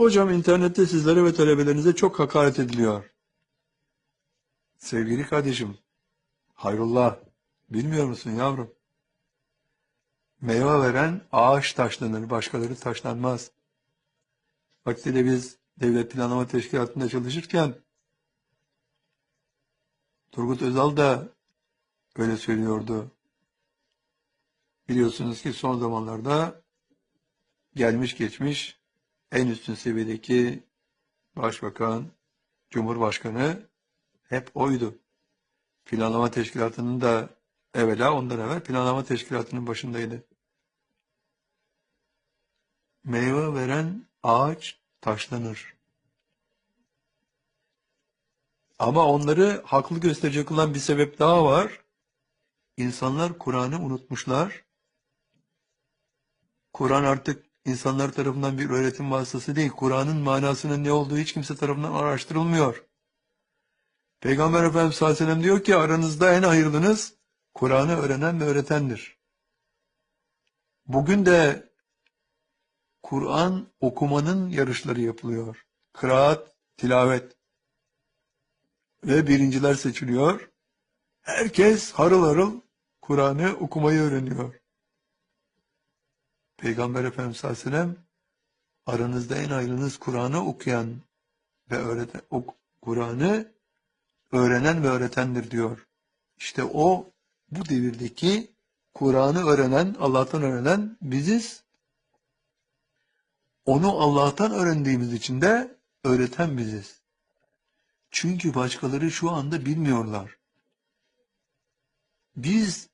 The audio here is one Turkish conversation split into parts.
Hocam internette sizlere ve talebelerinize çok hakaret ediliyor. Sevgili kardeşim, hayrullah, bilmiyor musun yavrum? Meyve veren ağaç taşlanır, başkaları taşlanmaz. Vaktiyle biz Devlet Planlama Teşkilatı'nda çalışırken Turgut Özal da öyle söylüyordu. Biliyorsunuz ki son zamanlarda gelmiş geçmiş en üstün seviyedeki başbakan, cumhurbaşkanı hep oydu. Planlama teşkilatının da evvela ondan evvel planlama teşkilatının başındaydı. Meyve veren ağaç taşlanır. Ama onları haklı gösterecek olan bir sebep daha var. İnsanlar Kur'an'ı unutmuşlar. Kur'an artık insanlar tarafından bir öğretim vasıtası değil. Kur'an'ın manasının ne olduğu hiç kimse tarafından araştırılmıyor. Peygamber Efendimiz sallallahu aleyhi ve sellem diyor ki aranızda en hayırlınız Kur'an'ı öğrenen ve öğretendir. Bugün de Kur'an okumanın yarışları yapılıyor. Kıraat, tilavet. Ve birinciler seçiliyor. Herkes harıl harıl Kur'an'ı okumayı öğreniyor. Peygamber Efendimiz sallallahu aleyhi ve sellem aranızda en hayırlınız Kur'an'ı okuyan ve öğreten, ok, Kur'an'ı öğrenen ve öğretendir diyor. İşte o bu devirdeki Kur'an'ı öğrenen, Allah'tan öğrenen biziz. Onu Allah'tan öğrendiğimiz için de öğreten biziz. Çünkü başkaları şu anda bilmiyorlar. Biz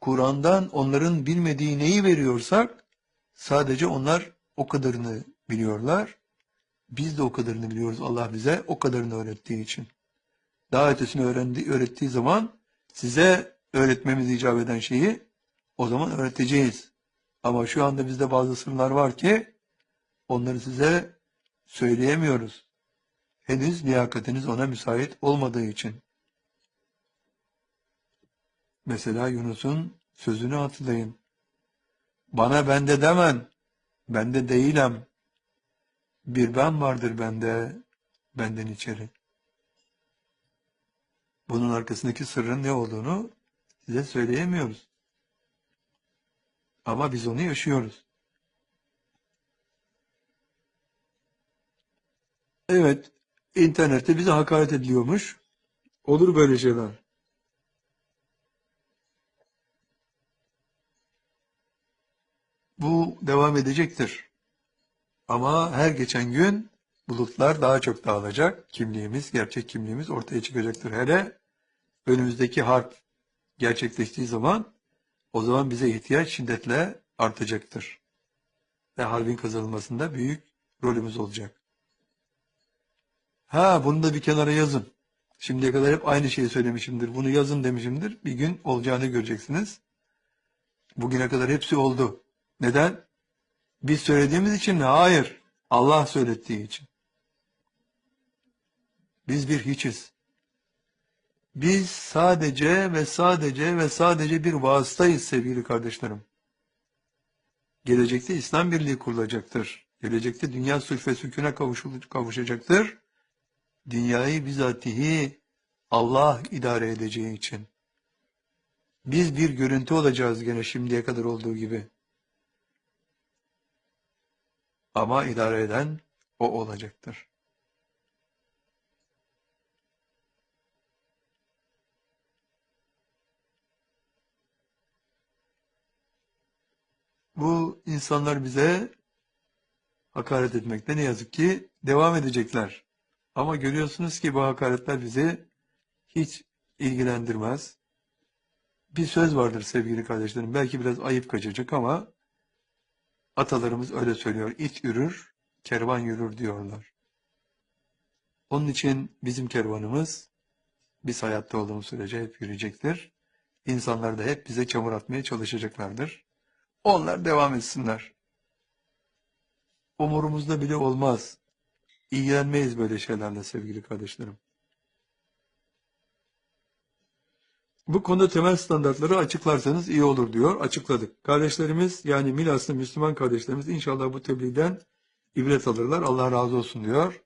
Kur'an'dan onların bilmediği neyi veriyorsak sadece onlar o kadarını biliyorlar. Biz de o kadarını biliyoruz Allah bize o kadarını öğrettiği için. Daha ötesini öğrendi, öğrettiği zaman size öğretmemiz icap eden şeyi o zaman öğreteceğiz. Ama şu anda bizde bazı sırlar var ki onları size söyleyemiyoruz. Henüz liyakatiniz ona müsait olmadığı için. Mesela Yunus'un sözünü hatırlayın. Bana bende demen, bende değilim. Bir ben vardır bende, benden içeri. Bunun arkasındaki sırrın ne olduğunu size söyleyemiyoruz. Ama biz onu yaşıyoruz. Evet, internette bize hakaret ediliyormuş. Olur böyle şeyler. Bu devam edecektir. Ama her geçen gün bulutlar daha çok dağılacak. Kimliğimiz, gerçek kimliğimiz ortaya çıkacaktır. Hele önümüzdeki harp gerçekleştiği zaman o zaman bize ihtiyaç şiddetle artacaktır. Ve harbin kazanılmasında büyük rolümüz olacak. Ha bunu da bir kenara yazın. Şimdiye kadar hep aynı şeyi söylemişimdir. Bunu yazın demişimdir. Bir gün olacağını göreceksiniz. Bugüne kadar hepsi oldu. Neden? Biz söylediğimiz için mi? Hayır. Allah söylettiği için. Biz bir hiçiz. Biz sadece ve sadece ve sadece bir vasıtayız sevgili kardeşlerim. Gelecekte İslam Birliği kurulacaktır. Gelecekte dünya sülf ve sükûne kavuşacaktır. Dünyayı bizatihi Allah idare edeceği için. Biz bir görüntü olacağız gene şimdiye kadar olduğu gibi. Ama idare eden o olacaktır. Bu insanlar bize hakaret etmekte ne yazık ki devam edecekler. Ama görüyorsunuz ki bu hakaretler bizi hiç ilgilendirmez. Bir söz vardır sevgili kardeşlerim. Belki biraz ayıp kaçacak ama atalarımız öyle söylüyor. İt yürür, kervan yürür diyorlar. Onun için bizim kervanımız biz hayatta olduğumuz sürece hep yürüyecektir. İnsanlar da hep bize çamur atmaya çalışacaklardır. Onlar devam etsinler. Umurumuzda bile olmaz. İlgilenmeyiz böyle şeylerle sevgili kardeşlerim. Bu konuda temel standartları açıklarsanız iyi olur diyor. Açıkladık. Kardeşlerimiz yani Milaslı Müslüman kardeşlerimiz inşallah bu tebliğden ibret alırlar. Allah razı olsun diyor.